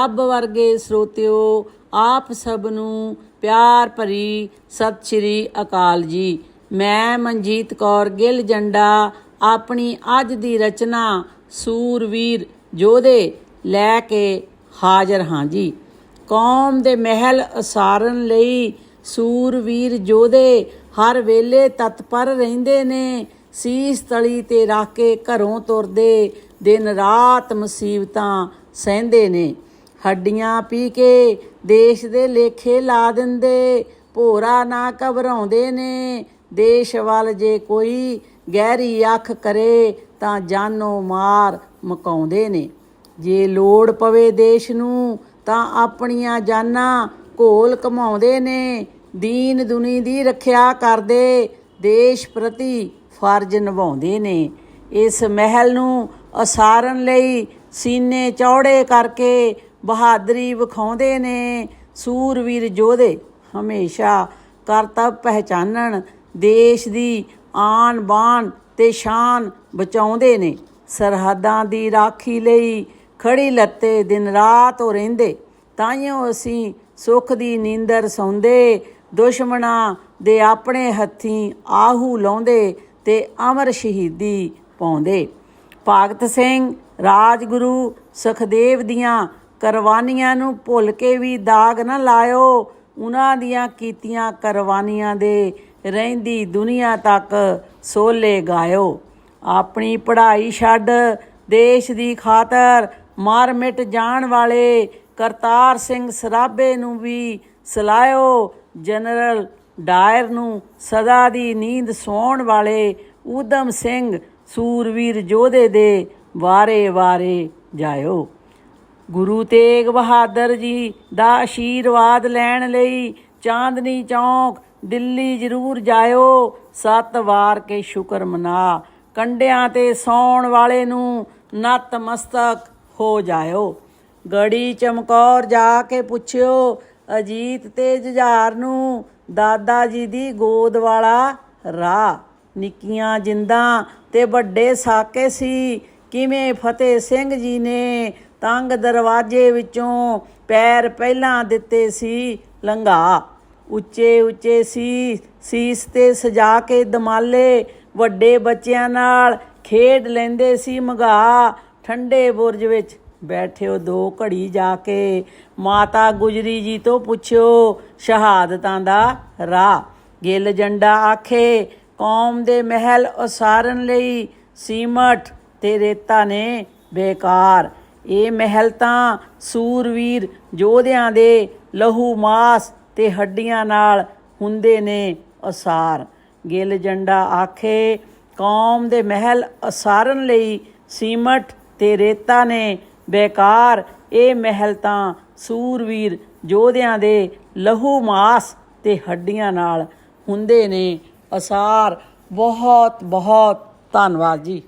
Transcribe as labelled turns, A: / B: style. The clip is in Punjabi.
A: ਰੱਬ ਵਰਗੇ ਸਰੋਤਿਓ, ਆਪ ਸਭ ਨੂੰ ਪਿਆਰ ਭਰੀ ਸਤਿ ਸ੍ਰੀ ਅਕਾਲ ਜੀ। ਮੈਂ ਮਨਜੀਤ ਕੌਰ ਗਿੱਲ ਜੰਡਾ, ਆਪਣੀ ਅੱਜ ਦੀ ਰਚਨਾ ਸੂਰਵੀਰ ਯੋਧੇ ਲੈ ਕੇ ਹਾਜ਼ਰ ਹਾਂ ਜੀ। ਕੌਮ ਦੇ ਮਹਿਲ ਅਸਾਰਨ ਲਈ ਸੂਰਵੀਰ ਯੋਧੇ ਹਰ ਵੇਲੇ ਤਤਪਰ ਰਹਿੰਦੇ ਨੇ। ਸੀਸ ਤਲੀ ਤੇ ਰੱਖ ਕੇ ਘਰੋਂ ਤੁਰਦੇ ਦਿਨ ਰਾਤ ਮੁਸੀਬਤਾਂ ਸਹਿੰਦੇ ਨੇ। ਹੱਡੀਆਂ ਪੀ ਕੇ ਦੇਸ਼ ਦੇ ਲੇਖੇ ਲਾ ਦਿੰਦੇ। ਭੋਰਾ ਨਾ ਘਬਰਾਉਂਦੇ ਨੇ। ਦੇਸ਼ ਵੱਲ ਜੇ ਕੋਈ ਗਹਿਰੀ ਅੱਖ ਕਰੇ ਤਾਂ ਜਾਨੋ ਮਾਰ ਮਕਾਉਂਦੇ ਨੇ। ਜੇ ਲੋੜ ਪਵੇ ਦੇਸ਼ ਨੂੰ ਤਾਂ ਆਪਣੀਆਂ ਜਾਨਾਂ ਘੋਲ ਕਮਾਉਂਦੇ ਨੇ। ਦੀਨ ਦੁਨੀ ਦੀ ਰੱਖਿਆ ਕਰਦੇ ਦੇਸ਼ ਪ੍ਰਤੀ ਫਰਜ਼ ਨਿਭਾਉਂਦੇ ਨੇ। ਇਸ ਮਹਿਲ ਨੂੰ ਅਸਾਰਨ ਲਈ ਸੀਨੇ ਚੌੜੇ ਕਰਕੇ ਬਹਾਦਰੀ ਵਿਖਾਉਂਦੇ ਨੇ, ਸੂਰਵੀਰ ਯੋਧੇ। ਹਮੇਸ਼ਾ ਕਰਤੱਵ ਪਹਿਚਾਨਣ, ਦੇਸ਼ ਦੀ ਆਨ ਬਾਨ ਤੇ ਸ਼ਾਨ ਬਚਾਉਂਦੇ ਨੇ। ਸਰਹੱਦਾਂ ਦੀ ਰਾਖੀ ਲਈ ਖੜੀ ਲੱਤੇ ਦਿਨ ਰਾਤ ਹੋ ਰਹਿੰਦੇ। ਤਾਈਓ ਅਸੀਂ ਸੁੱਖ ਦੀ ਨੀਂਦਰ ਸੌਂਦੇ, ਦੁਸ਼ਮਣਾਂ ਦੇ ਆਪਣੇ ਹੱਥੀਂ ਆਹੂ ਲਾਉਂਦੇ ਤੇ ਅਮਰ ਸ਼ਹੀਦੀ ਪਾਉਂਦੇ। ਭਗਤ ਸਿੰਘ, ਰਾਜਗੁਰੂ, ਸੁਖਦੇਵ ਦੀਆਂ ਕਰਵਾਨੀਆਂ ਨੂੰ ਭੁੱਲ ਕੇ ਵੀ ਦਾਗ ਨਾ ਲਾਇਓ। ਉਹਨਾਂ ਦੀਆਂ ਕੀਤੀਆਂ ਕਰਵਾਨੀਆਂ ਦੇ ਰਹਿੰਦੀ ਦੁਨੀਆ ਤੱਕ ਸੋਲੇ ਗਾਇਓ। ਆਪਣੀ ਪੜ੍ਹਾਈ ਛੱਡ ਦੇਸ਼ ਦੀ ਖਾਤਰ ਮਾਰ ਮਿਟ ਜਾਣ ਵਾਲੇ ਕਰਤਾਰ ਸਿੰਘ ਸਰਾਭੇ ਨੂੰ ਵੀ ਸਲਾਇਓ। ਜਨਰਲ ਡਾਇਰ ਨੂੰ ਸਦਾ ਦੀ ਨੀਂਦ ਸੌਣ ਵਾਲੇ ਊਧਮ ਸਿੰਘ ਸੂਰਵੀਰ ਯੋਧੇ ਦੇ ਵਾਰੇ-ਵਾਰੇ ਜਾਇਓ। ਗੁਰੂ ਤੇਗ ਬਹਾਦਰ ਜੀ ਦਾ ਆਸ਼ੀਰਵਾਦ ਲੈਣ ਲਈ ਚਾਂਦਨੀ ਚੌਂਕ ਦਿੱਲੀ ਜ਼ਰੂਰ ਜਾਇਓ, ਸੱਤ ਵਾਰ ਕੇ ਸ਼ੁਕਰ ਮਨਾ। ਕੰਡਿਆਂ ਤੇ ਸੌਣ ਵਾਲੇ ਨੂੰ ਨਤਮਸਤਕ ਹੋ ਜਾਇਓ। ਗੜੀ ਚਮਕੌਰ ਜਾ ਕੇ ਪੁੱਛਿਓ, ਅਜੀਤ ਤੇ ਜੁਝਾਰ ਨੂੰ ਦਾਦਾ ਜੀ ਦੀ ਗੋਦ ਵਾਲਾ ਰਾਹ। ਨਿੱਕੀਆਂ ਜਿੰਦਾਂ ਤੇ ਵੱਡੇ ਸਾਕੇ ਸੀ, ਕਿਵੇਂ ਫਤਿਹ ਸਿੰਘ ਜੀ ਨੇ ਤੰਗ ਦਰਵਾਜ਼ੇ ਵਿੱਚੋਂ ਪੈਰ ਪਹਿਲਾਂ ਦਿੱਤੇ ਸੀ ਲੰਘਾ। ਉੱਚੇ ਉੱਚੇ ਸੀ, ਸੀਸ ਤੇ ਸਜਾ ਕੇ ਦਮਾਲੇ ਵੱਡੇ ਬੱਚਿਆਂ ਨਾਲ ਖੇਡ ਲੈਂਦੇ ਸੀ ਮਗਾ। ਠੰਡੇ ਬੁਰਜ ਵਿੱਚ ਬੈਠਿਓ ਦੋ ਘੜੀ ਜਾ ਕੇ। ਮਾਤਾ ਗੁਜਰੀ ਜੀ ਤੋਂ ਪੁੱਛਿਓ ਸ਼ਹਾਦਤਾਂ ਦਾ ਰਾਹ। ਗਿੱਲ ਜੰਡਾ ਆਖੇ, ਕੌਮ ਦੇ ਮਹਿਲ ਉਸਾਰਨ ਲਈ ਸੀਮਟ ਤੇ ਰੇਤਾ ਨੇ ਬੇਕਾਰ। ਇਹ ਮਹਿਲ ਤਾਂ ਸੂਰਵੀਰ ਯੋਧਿਆਂ ਦੇ ਲਹੂ ਮਾਸ ਤੇ ਹੱਡੀਆਂ ਨਾਲ ਹੁੰਦੇ ਨੇ ਅਸਾਰ। ਗਿੱਲ ਜੰਡਾ ਆਖੇ, ਕੌਮ ਦੇ ਮਹਿਲ ਅਸਾਰਨ ਲਈ ਸੀਮਟ ਤੇ ਰੇਤਾ ਨੇ ਬੇਕਾਰ। ਇਹ ਮਹਿਲ ਤਾਂ ਸੂਰਵੀਰ ਯੋਧਿਆਂ ਦੇ ਲਹੂ ਮਾਸ ਤੇ ਹੱਡੀਆਂ ਨਾਲ ਹੁੰਦੇ ਨੇ ਅਸਾਰ। ਬਹੁਤ ਬਹੁਤ ਧੰਨਵਾਦ ਜੀ।